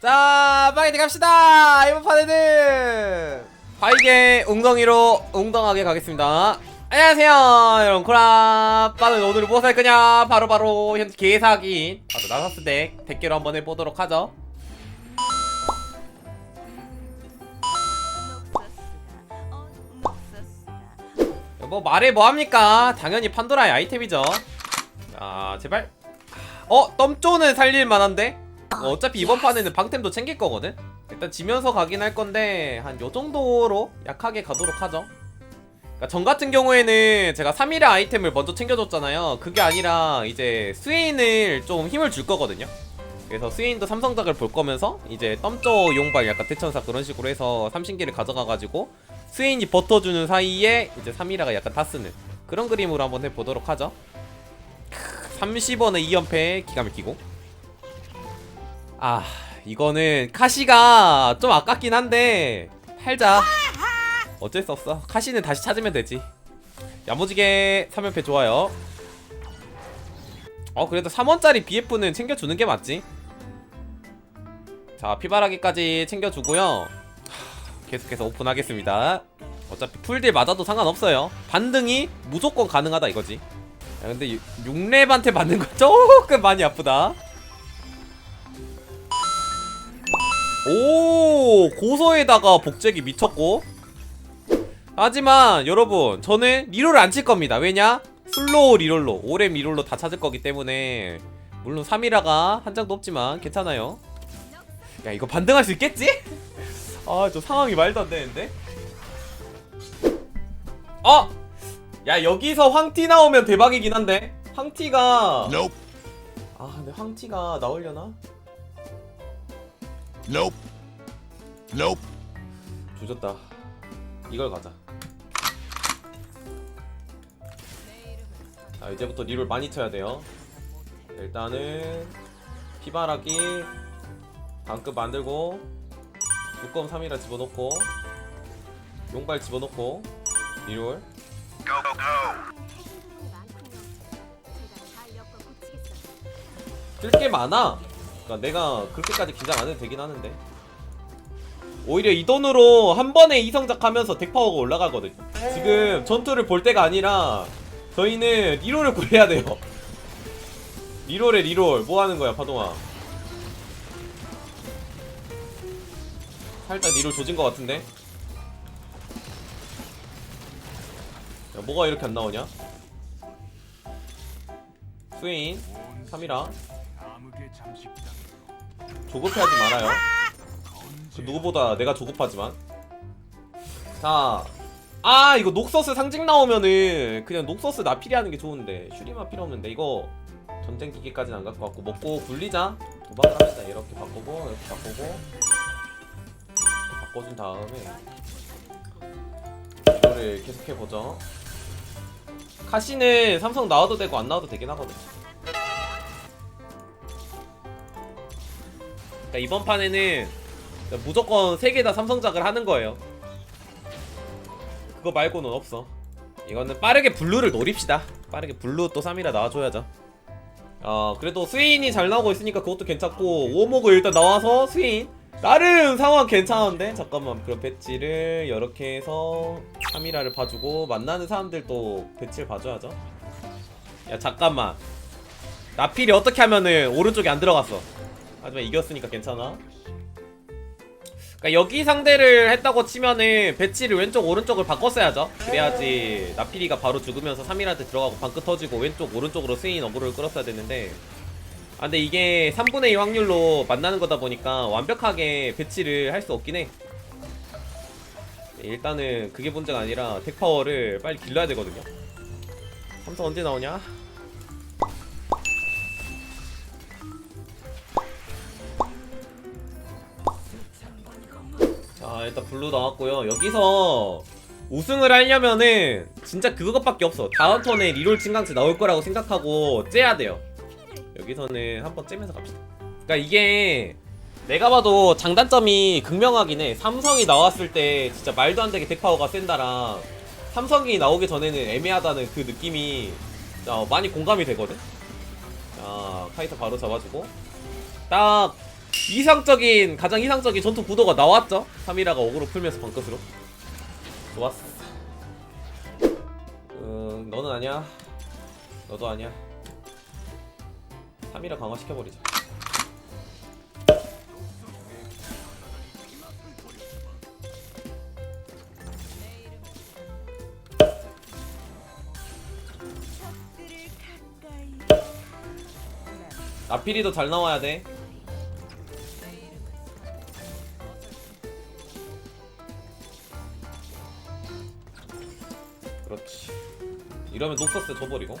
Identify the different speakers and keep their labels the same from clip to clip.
Speaker 1: 자, 파이팅 갑시다. 이번 판에는 바이게 웅덩이로 웅덩하게 가겠습니다. 안녕하세요, 여러분. 코라 빠는 오늘 무엇 할 거냐? 바로바로 현재 개사기 바로 나사스 덱 대결 한번 해보도록 하죠. 뭐 말해 뭐합니까? 당연히 판도라의 아이템이죠. 자, 제발. 어, 덤쪼는 살릴 만한데? 어, 어차피 이번 판에는 방템도 챙길 거거든? 일단 지면서 가긴 할 건데 한 요 정도로 약하게 가도록 하죠. 그러니까 전 같은 경우에는 제가 3일의 아이템을 먼저 챙겨줬잖아요. 그게 아니라 이제 스웨인을 좀 힘을 줄 거거든요. 그래서 스웨인도 삼성작을 볼 거면서 이제 덤조 용발 약간 대천사 그런 식으로 해서 삼신기를 가져가가지고 스웨인이 버텨주는 사이에 이제 3일아가 약간 타쓰는 그런 그림으로 한번 해보도록 하죠. 30원에 2연패 기가 막히고 아 이거는 카시가 좀 아깝긴 한데 팔자. 어쩔 수 없어. 카시는 다시 찾으면 되지. 야무지게 3연패 좋아요. 어 그래도 3원짜리 BF는 챙겨주는 게 맞지? 자 피바라기까지 챙겨주고요. 하, 계속해서 오픈하겠습니다. 어차피 풀딜 맞아도 상관없어요. 반등이 무조건 가능하다 이거지. 야 근데 6렙한테 맞는 거 조금 많이 아프다 오 고소에다가 복제기 미쳤고 하지만 여러분 저는 리롤을 안 칠 겁니다 왜냐 슬로우 리롤로 오렘 리롤로 다 찾을 거기 때문에 물론 3이라가 한 장도 없지만 괜찮아요 야 이거 반등할 수 있겠지? 아 저 상황이 말도 안 되는데 어! 야 여기서 황티 나오면 대박이긴 한데 황티가. 아 근데 황티가 나오려나?
Speaker 2: Nope. Nope.
Speaker 1: 조졌다. 이걸 가자. 자 이제부터 리롤 많이 쳐야 돼요. 일단은 피바라기 방급 만들고 두검 3이라 집어넣고 용발 집어넣고 리롤 쓸게 많아. 그러니까 내가 그렇게까지 긴장 안 해도 되긴 하는데. 오히려 이 돈으로 한 번에 이성작 하면서 덱 파워가 올라가거든요. 지금 전투를 볼 때가 아니라 저희는 리롤을 구해야 돼요. 리롤에 리롤 뭐 하는 거야 파동아? 살짝 리롤 조진 것 같은데? 야, 뭐가 이렇게 안 나오냐? 스웨인 3이라 조급해하지 말아요. 그 누구보다 내가 조급하지만. 자, 아 이거 녹서스 상징 나오면은 그냥 녹서스 나필이 하는 게 좋은데 슈리만 필요 없는데 이거 전쟁 기기까지는 안 갖고 왔고 먹고 굴리자 도박을 합시다 이렇게 바꾸고 이렇게 바꾸고 바꿔준 다음에 이거를 계속해 보죠. 카시는 삼성 나와도 되고 안 나와도 되긴 하거든. 그러니까 이번 판에는 무조건 3개 다 삼성작을 하는 거예요. 그거 말고는 없어. 이거는 빠르게 블루를 노립시다. 빠르게 블루 또 3이라 나와줘야죠. 어, 그래도 스웨인이 잘 나오고 있으니까 그것도 괜찮고, 오목을 일단 나와서 스웨인. 나름 상황 괜찮은데? 잠깐만, 그럼 배치를 이렇게 해서 3이라를 봐주고, 만나는 사람들도 배치를 봐줘야죠. 야, 잠깐만. 나필이 어떻게 하면은 오른쪽에 안 들어갔어. 하지만 이겼으니까 괜찮아. 그러니까 여기 상대를 했다고 치면은 배치를 왼쪽 오른쪽을 바꿨어야죠. 그래야지 나피리가 바로 죽으면서 3일한테 들어가고 방끝 터지고 왼쪽 오른쪽으로 스인 어그를 끌었어야 되는데 아 근데 이게 3분의 2 확률로 만나는 거다 보니까 완벽하게 배치를 할 수 없긴 해. 일단은 그게 문제가 아니라 덱파워를 빨리 길러야 되거든요. 삼성 언제 나오냐? 자 일단 블루 나왔고요. 여기서 우승을 하려면은 진짜 그것밖에 없어. 다음 턴에 리롤 진강치 나올 거라고 생각하고 째야 돼요. 여기서는 한번 째면서 갑시다. 그러니까 이게 내가 봐도 장단점이 극명하긴 해. 삼성이 나왔을 때 진짜 말도 안 되게 덱파워가 센다랑 삼성이 나오기 전에는 애매하다는 그 느낌이 진짜 많이 공감이 되거든? 자 카이사 바로 잡아주고. 딱 이상적인 가장 이상적인 전투 구도가 나왔죠? 3이라가 어그로 풀면서 방끝으로. 좋았어. 음 너는 아니야. 너도 아니야. 3이라 강화시켜버리자. 나필이도 잘 나와야 돼 그렇지. 이러면 녹서스 줘버리고.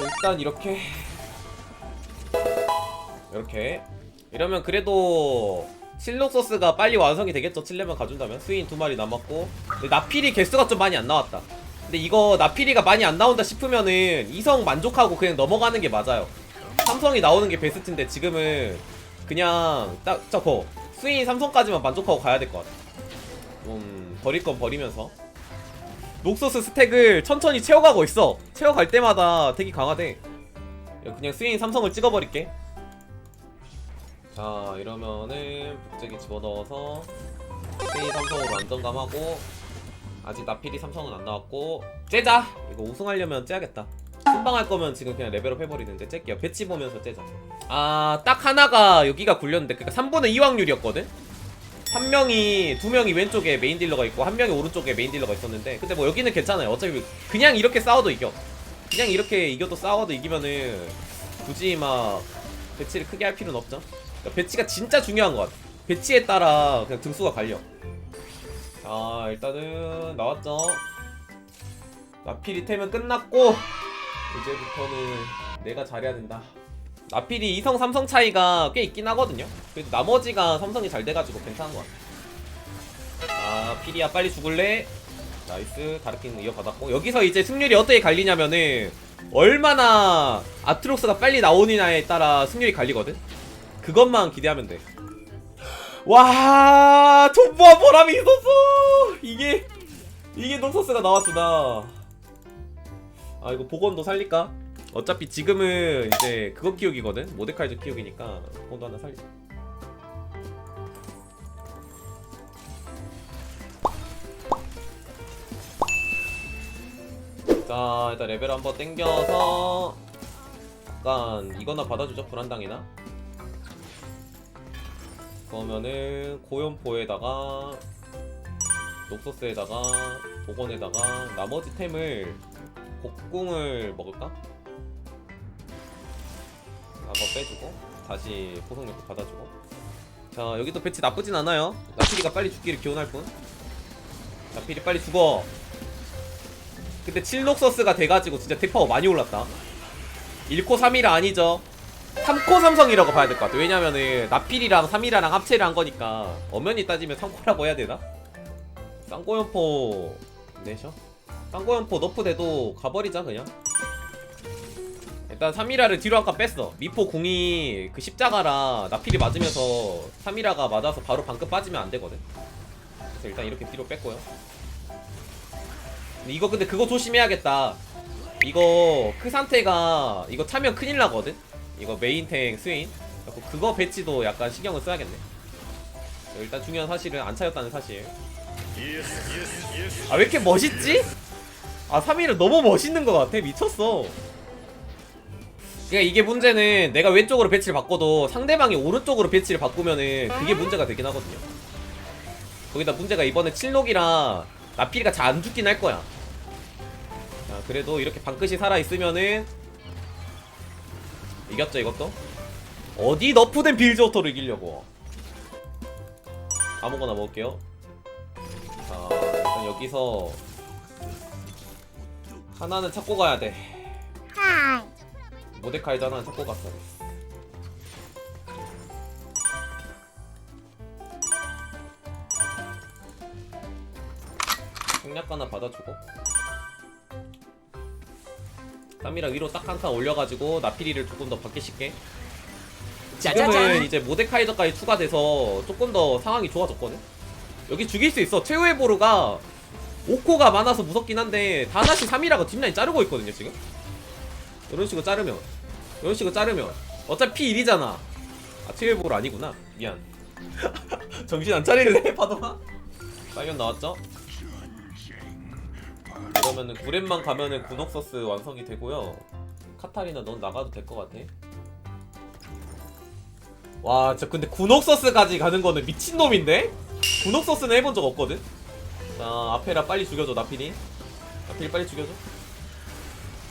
Speaker 1: 일단 이렇게. 이렇게. 이러면 그래도 칠록소스가 빨리 완성이 되겠죠. 7레만 가준다면. 스윈 두 마리 남았고. 근데 나필이 개수가 좀 많이 안 나왔다. 근데 이거 나필이가 많이 안 나온다 싶으면은 이성 만족하고 그냥 넘어가는 게 맞아요. 삼성이 나오는 게 베스트인데 지금은 그냥 딱 저거 스윈 삼성까지만 만족하고 가야 될 것 같아. 좀 버릴 건 버리면서. 녹소스 스택을 천천히 채워가고 있어. 채워갈 때마다 되게 강하대. 야, 그냥 스윈 삼성을 찍어버릴게. 자 이러면은 북제기 집어넣어서 스윈 삼성으로 안정감하고 아직 나필이 삼성은 안 나왔고 째자! 이거 우승하려면 째야겠다 순방할 거면 지금 그냥 레벨업 해버리는데 째게요 배치 보면서 째자. 아 딱 하나가 여기가 굴렸는데 그니까 3분의 2 확률이었거든? 한 명이 두 명이 왼쪽에 메인 딜러가 있고 한 명이 오른쪽에 메인 딜러가 있었는데 근데 뭐 여기는 괜찮아요. 어차피 그냥 이렇게 싸워도 이겨. 그냥 이렇게 이겨도 싸워도 이기면은 굳이 막 배치를 크게 할 필요는 없죠. 그러니까 배치가 진짜 중요한 것 같아. 배치에 따라 그냥 등수가 갈려. 자 일단은 나왔죠. 나필이 템은 끝났고 이제부터는 내가 잘해야 된다. 나필이 2성 3성 차이가 꽤 있긴 하거든요. 그래도 나머지가 삼성이 잘 돼가지고 괜찮은 것 같아 아 피리야 빨리 죽을래? 나이스. 다르킨 이어받았고. 여기서 이제 승률이 어떻게 갈리냐면은 얼마나 아트록스가 빨리 나오느냐에 따라 승률이 갈리거든? 그것만 기대하면 돼. 와, 존버한 보람이 있었어. 이게 이게 녹서스가 나왔구나. 아 이거 복원도 살릴까? 어차피 지금은 이제 그거 키우기거든. 모데카이저 키우기니까 복원도 하나 살리자. 자 일단 레벨 한번 땡겨서 약간 이거나 받아주죠 불안당이나 그러면은 고연포에다가 녹소스에다가 복원에다가 나머지 템을 곡궁을 먹을까? 한번 빼주고 다시 포성력도 받아주고 자 여기도 배치 나쁘진 않아요 나필이가 빨리 죽기를 기원할 뿐 나필이 빨리 죽어 근데 7녹서스가 돼가지고 진짜 대파가 많이 올랐다 1코 3이라 아니죠 3코 삼성이라고 봐야 될 것 같아. 왜냐면은 나필이랑 3이라랑 합체를 한 거니까 엄연히 따지면 3코라고 해야 되나? 쌍꼬연포 내셔? 쌍꼬연포 너프돼도 가버리자 그냥. 일단 3이라를 뒤로 한칸 뺐어. 미포 궁이 그 십자가라 나필이 맞으면서 3이라가 맞아서 바로 방금 빠지면 안 되거든. 그래서 일단 이렇게 뒤로 뺐고요. 이거 근데 그거 조심해야겠다. 이거 그 상태가 이거 차면 큰일 나거든. 이거 메인탱 스윈 그거 배치도 약간 신경을 써야겠네 일단 중요한 사실은 안 차였다는 사실 아 왜 이렇게 멋있지? 아 3위는 너무 멋있는 것 같아. 미쳤어. 그러니까 이게 문제는 내가 왼쪽으로 배치를 바꿔도 상대방이 오른쪽으로 배치를 바꾸면은 그게 문제가 되긴 하거든요. 거기다 문제가 이번에 칠록이라 나필이가 잘 안 죽긴 할 거야. 자 그래도 이렇게 방끝이 살아있으면은 이겼죠 이것도? 어디 너프된 빌즈 오토를 이기려고. 아무거나 먹을게요. 자 일단 여기서 하나는 찾고 가야 돼. 모데카이저 하나는 찾고 갔어. 생략 하나 받아주고. 3이랑 위로 딱 한 칸 올려가지고 나피리를 조금 더 받기 쉽게. 지금은. 이제 모데카이저까지 추가돼서 조금 더 상황이 좋아졌거든? 여기 죽일 수 있어. 최후의 보루가 5코가 많아서 무섭긴 한데 다 하나씩 3이라가 뒷라인 자르고 있거든요 지금 이런 식으로 자르면 이런 식으로 자르면 어차피 P1이잖아 아 트일볼 아니구나 미안 정신 안 차릴래 파도가? 사이언 나왔죠? 그러면은 구렘만 가면은 군옥서스 완성이 되고요 카타리나 넌 나가도 될 것 같아 와 진짜 근데 군옥서스까지 가는 거는 미친놈인데? 군옥서스는 해본 적 없거든? 자 아페라 빨리 죽여줘 나필이. 나필 빨리 죽여줘.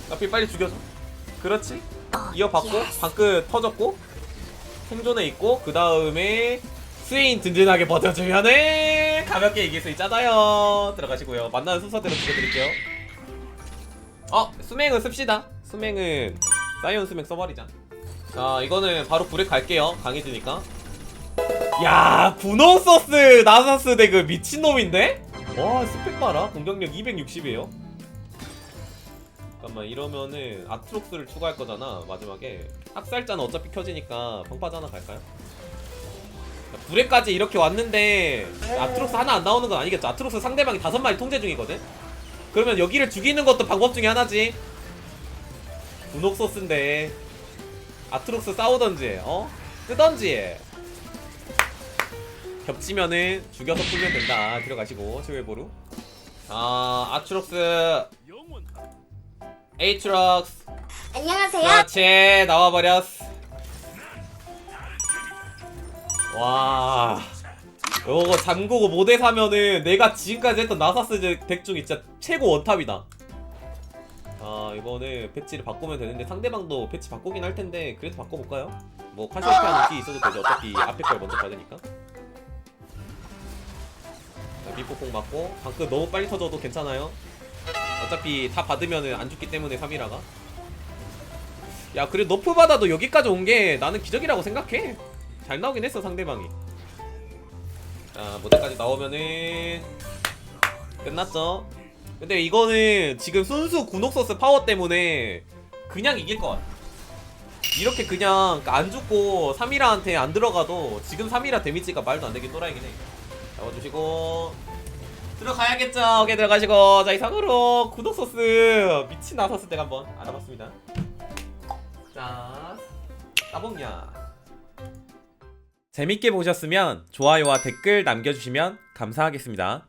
Speaker 1: 나필 빨리 죽여줘. 그렇지? 이어받고 방끝 터졌고 생존에 있고 그 다음에 스웨인 든든하게 버텨주면은 가볍게 이길 수 있잖아요. 들어가시고요. 만나는 순서대로 죽여드릴게요. 어 수맹은 씁시다. 수맹은 사이언 수맹 써버리자. 자 이거는 바로 불에 갈게요. 강해지니까. 야 분홍 소스 나사스 대그 미친놈인데? 와 스펙 봐라. 공격력 260이에요. 잠깐만 이러면은 아트록스를 추가할 거잖아 마지막에. 학살자는 어차피 켜지니까 방파제 하나 갈까요? 불에까지 이렇게 왔는데 아트록스 하나 안 나오는 건 아니겠죠? 아트록스 상대방이 다섯 마리 통제 중이거든? 그러면 여기를 죽이는 것도 방법 중에 하나지. 분홍소스인데 아트록스 싸우던지 어? 뜨던지 겹치면은 죽여서 풀면 된다. 들어가시고 최후의 보루. 아 아트록스. 에이트럭스.
Speaker 3: 안녕하세요.
Speaker 1: 그렇지 나와버렸어 와. 요거 잠그고 모대 사면은 내가 지금까지 했던 나사스 덱 중에 진짜 최고 원탑이다. 아 이거는 배치를 바꾸면 되는데 상대방도 배치 바꾸긴 할 텐데 그래도 바꿔볼까요? 뭐 카시오페아 느낌 있어도 되죠. 어차피 앞에 걸 먼저 받으니까. 자, 미포폭 맞고 방금 너무 빨리 터져도 괜찮아요. 어차피 다 받으면은 안 죽기 때문에 3이라가. 야 그래 너프 받아도 여기까지 온 게 나는 기적이라고 생각해. 잘 나오긴 했어 상대방이. 자 모델까지 나오면은 끝났죠. 근데 이거는 지금 순수 군옥서스 파워 때문에 그냥 이길 것 같아. 이렇게 그냥 안 죽고 3이라한테 안 들어가도 지금 3이라 데미지가 말도 안 되게 또라이긴 해 잡아주시고. 들어가야겠죠. 오케이 들어가시고. 자 이상으로 구독 소스 미친 나섰을 때 한번 알아봤습니다. 자 따봉야. 재밌게 보셨으면 좋아요와 댓글 남겨주시면 감사하겠습니다